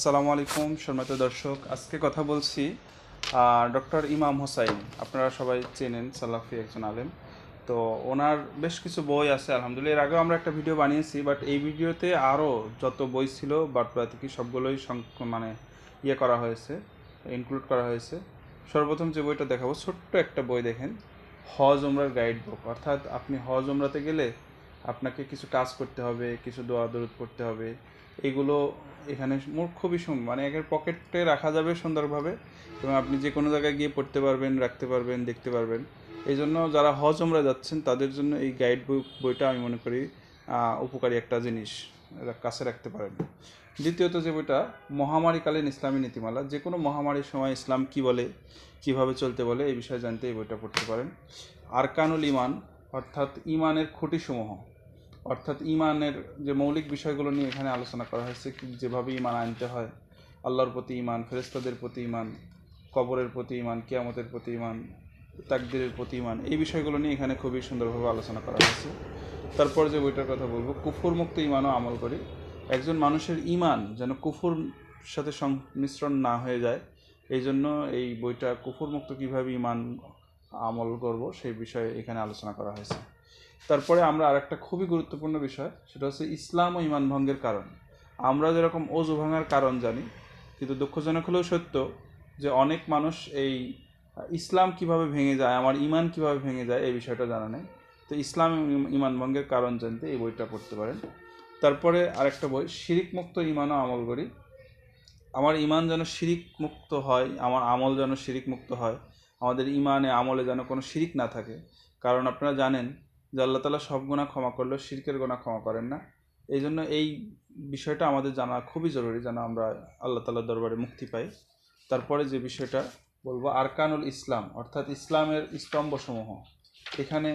আসসালামু আলাইকুম, সম্মানিত দর্শক। আজকে কথা বলছি ডক্টর ইমাম হোসাইন। আপনারা সবাই চেনেন, সালাফি একজন আলেম। তো ওনার বেশ কিছু বই আছে, আলহামদুলিল্লাহ। এর আগেও আমরা একটা ভিডিও বানিয়েছি, বাট এই ভিডিওতে আরও যত বই ছিল বাট কি সবগুলোই মানে ইয়ে করা হয়েছে ইনক্লুড করা হয়েছে। সর্বপ্রথম যে বইটা দেখাবো, ছোট্ট একটা বই দেখেন, হজ ওমরার গাইড বুক অর্থাৎ আপনি হজ ওমরাতে গেলে আপনাকে কিছু কাজ করতে হবে, কিছু দোয়া দরুদ করতে হবে। এগুলো এখানে মোট খুবই মানে একের পকেটে রাখা যাবে সুন্দরভাবে এবং আপনি যে কোনো জায়গায় গিয়ে পড়তে পারবেন, রাখতে পারবেন, দেখতে পারবেন। এই জন্য যারা হজ ওমরা যাচ্ছেন, তাদের জন্য এই গাইড বুক বইটা আমি মনে করি উপকারী একটা জিনিস। কাছে রাখতে পারেন। দ্বিতীয়ত যে বইটা, মহামারীকালীন ইসলামী নীতিমালা যে কোনো মহামারীর সময় ইসলাম কি বলে, কীভাবে চলতে বলে, এই বিষয়ে জানতে এই বইটা পড়তে পারেন। আরকানুল ইমান অর্থাৎ ইমানের খুঁটিসমূহ। অর্থাৎ ইমানের যে মৌলিক বিষয়গুলো নিয়ে এখানে আলোচনা করা হয়েছে যেভাবে ইমান আনতে হয়, আল্লাহর প্রতি ইমান ফেরেস্তাদের প্রতি ইমান, কবরের প্রতি ইমান, কিয়ামতের প্রতি ইমান, তাকদিরের প্রতি ইমান, এই বিষয়গুলো নিয়ে এখানে খুবই সুন্দরভাবে আলোচনা করা হয়েছে। তারপর যে বইটার কথা বলব কুফুর মুক্ত ইমানও আমল করি। একজন মানুষের ইমান যেন কুফুর সাথে সংমিশ্রণ না হয়ে যায় এই জন্য এই বইটা কুফুর মুক্ত কীভাবে ইমান আমল করব, সেই বিষয়ে এখানে আলোচনা করা হয়েছে। তারপরে আমরা আরেকটা খুবই গুরুত্বপূর্ণ বিষয়, সেটা হচ্ছে ইসলাম ও ইমান ভঙ্গের কারণ। আমরা যেরকম অজু ভাঙার কারণ জানি, কিন্তু দুঃখজনক হলেও সত্য যে অনেক মানুষ এই ইসলাম কীভাবে ভেঙে যায়, আমার ইমান কীভাবে ভেঙে যায়, এই বিষয়টা জানা নেই। তো ইসলাম ইমান ভঙ্গের কারণ জানতে এই বইটা পড়তে পারেন। তারপরে আরেকটা বই শিরিক মুক্ত ইমানও আমল করি। আমার ইমান যেন শিরিক মুক্ত হয়, আমার আমল যেন শিরিক মুক্ত হয় আমাদের ইমানে, আমলে যেন কোনো শিরিক না থাকে। কারণ আপনারা জানেন যে আল্লাহ তালা সব গোনা ক্ষমা করলেও শিরকের গোনা ক্ষমা করেন না। এই জন্য এই বিষয়টা আমাদের জানা খুবই জরুরি যেন আমরা আল্লাহ তালার দরবারে মুক্তি পাই। তারপরে যে বিষয়টা বলব, আরকানুল ইসলাম, অর্থাৎ ইসলামের স্তম্ভসমূহ। এখানে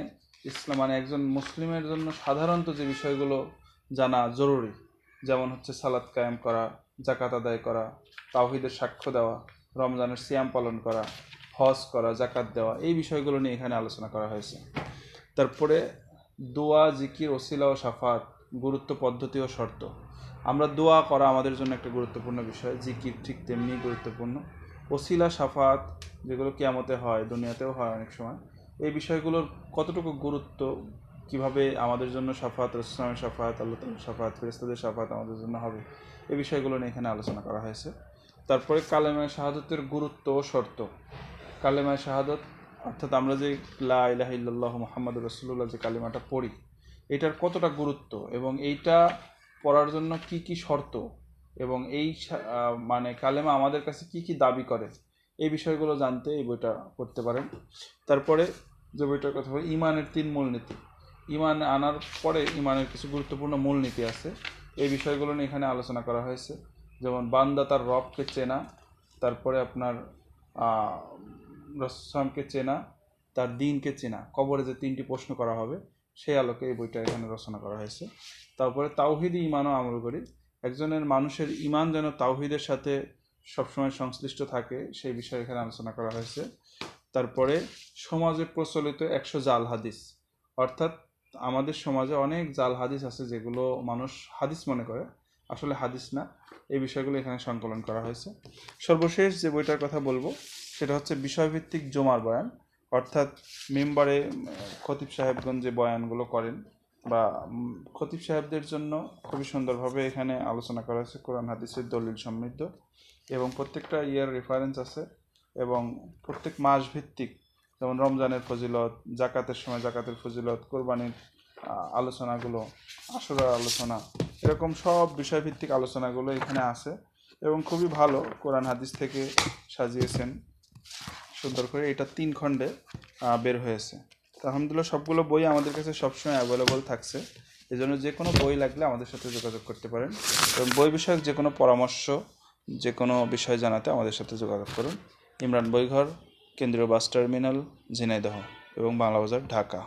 ইসলাম মানে একজন মুসলিমের জন্য সাধারণত যে বিষয়গুলো জানা জরুরি, যেমন হচ্ছে সালাদ কায়েম করা জাকাত আদায় করা, তাওহিদের সাক্ষ্য দেওয়া, রমজানের সিয়াম পালন করা হজ করা জাকাত দেওয়া, এই বিষয়গুলো নিয়ে এখানে আলোচনা করা হয়েছে। তারপরে দোয়া, জিকির, ওসিলা ও সাফাত, গুরুত্ব, পদ্ধতি ও শর্ত। আমরা দোয়া করা আমাদের জন্য একটা গুরুত্বপূর্ণ বিষয়। জিকির ঠিক তেমনি গুরুত্বপূর্ণ। ওসিলা, সাফাত যেগুলো কেয়ামতে হয়, দুনিয়াতেও হয় অনেক সময়, এই বিষয়গুলোর কতটুকু গুরুত্ব, কীভাবে আমাদের জন্য সাফাত রসলামের সাফাত, আল্লাহ তালার সাফাত ফেরেস্তাদের সাফাত আমাদের জন্য হবে, এই বিষয়গুলো নিয়ে এখানে আলোচনা করা হয়েছে। তারপরে কালেমায় শাহাদতের গুরুত্ব ও শর্ত। কালেমায় শাহাদত, অর্থাৎ আমরা যে লা মুহাম্মাদুর রাসূলুল্লাহ যে কালেমাটা পড়ি, এটার কতটা গুরুত্ব এবং এইটা পড়ার জন্য কি কি শর্ত এবং এই মানে কালেমা আমাদের কাছে কি কি দাবি করে, এই বিষয়গুলো জানতে এই বইটা পড়তে পারেন। তারপরে যে বইটার কথা বলি, ইমানের তিন মূলনীতি। ইমান আনার পরে ইমানের কিছু গুরুত্বপূর্ণ মূলনীতি আছে, এই বিষয়গুলো নিয়ে এখানে আলোচনা করা হয়েছে। যেমন বান্দা তার রবকে চেনা, তারপরে আপনার রসলামকে চেনা, তার দিনকে চেনা, কবরে যে তিনটি প্রশ্ন করা হবে, সেই আলোকে এই বইটা এখানে রচনা করা হয়েছে। তারপরে তাওহিদি ইমানও আমল করি। একজনের মানুষের ইমান যেন তাওহিদের সাথে সবসময় সংশ্লিষ্ট থাকে, সেই বিষয়ে এখানে আলোচনা করা হয়েছে। তারপরে সমাজে প্রচলিত একশো জাল হাদিস। অর্থাৎ আমাদের সমাজে অনেক জাল হাদিস আছে যেগুলো মানুষ হাদিস মনে করে, আসলে হাদিস না। এই বিষয়গুলো এখানে সংকলন করা হয়েছে। সর্বশেষ যে বইটার কথা বলব সেটা হচ্ছে বিষয়ভিত্তিক জমার বয়ান, অর্থাৎ মেম্বারে খতিব সাহেবগঞ্জ যে বয়ানগুলো করেন বা খতিব সাহেবদের জন্য খুবই সুন্দরভাবে এখানে আলোচনা করা হয়েছে, কোরআন, হাদিসের দলিল সমৃদ্ধ এবং প্রত্যেকটা ইয়ার রেফারেন্স আছে এবং প্রত্যেক মাস ভিত্তিক যেমন রমজানের ফজিলত, জাকাতের সময় জাকাতের ফজিলত, কোরবানির আলোচনাগুলো আসরার আলোচনা, এরকম সব বিষয়ভিত্তিক আলোচনাগুলো এখানে আছে এবং খুবই ভালো কোরআন, হাদিস থেকে সাজিয়েছেন। সুন্দর করে এটা তিন খণ্ডে বের হয়েছে। তো আলহামদুলিল্লাহ সবগুলো বই আমাদের কাছে সবসময় অ্যাভেলেবল থাকছে। এই জন্য যে কোনো বই লাগলে আমাদের সাথে যোগাযোগ করতে পারেন। এবং বই বিষয়ক যে কোনো পরামর্শ, যে কোনো বিষয় জানাতে আমাদের সাথে যোগাযোগ করুন। ইমরান বইঘর, কেন্দ্রীয় বাস টার্মিনাল, ঝিনাইদহ এবং বাংলা বাজার ঢাকা।